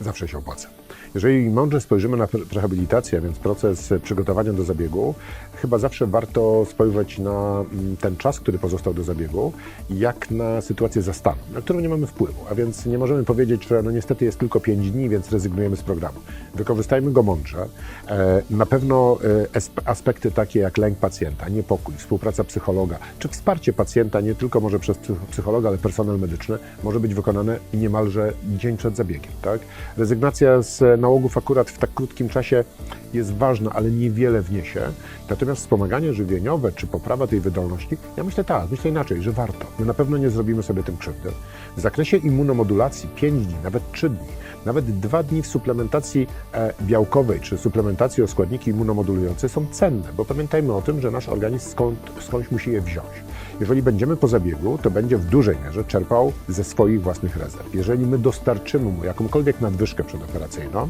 zawsze się opłaca. Jeżeli mądrze spojrzymy na rehabilitację, a więc proces przygotowania do zabiegu, chyba zawsze warto spojrzeć na mm, ten czas, który pozostał do zabiegu, jak na sytuację zastanu, na którą nie mamy wpływu. A więc nie możemy powiedzieć, że no niestety jest tylko 5 dni, więc rezygnujemy z programu. Wykorzystajmy go mądrze. E, Na pewno e, aspekty takie jak lęk pacjenta, niepokój, współpraca psychologa, czy wsparcie pacjenta nie tylko może przez psy- psychologa, ale personel medyczny może być wykonane niemalże dzień przed zabiegiem. Tak? Rezygnacja z nałogów akurat w tak krótkim czasie jest ważna, ale niewiele wniesie. Natomiast wspomaganie żywieniowe czy poprawa tej wydolności, ja myślę tak, myślę inaczej, że warto. My na pewno nie zrobimy sobie tym krzywdy. W zakresie immunomodulacji 5 dni, nawet 3 dni, nawet 2 dni w suplementacji e, białkowej czy suplementacji o składniki immunomodulujące są cenne, bo pamiętajmy o tym, że nasz organizm skąd, skądś musi je wziąć. Jeżeli będziemy po zabiegu, to będzie w dużej mierze czerpał ze swoich własnych rezerw. Jeżeli my dostarczymy mu jakąkolwiek nadwyżkę przedoperacyjną,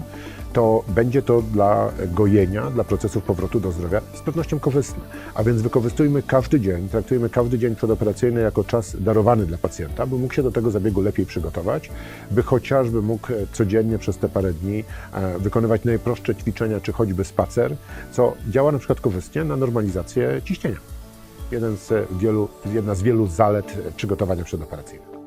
to będzie to dla gojenia, dla procesów powrotu do zdrowia z pewnością korzystne. A więc wykorzystujmy każdy dzień, traktujmy każdy dzień przedoperacyjny jako czas darowany dla pacjenta, by mógł się do tego zabiegu lepiej przygotować, by chociażby mógł e, codziennie przez te parę dni e, wykonywać najprostsze ćwiczenia, czy choćby spacer, co działa na przykład korzystnie na normalizację ciśnienia. Jeden z wielu, jedna z wielu zalet przygotowania przedoperacyjnego.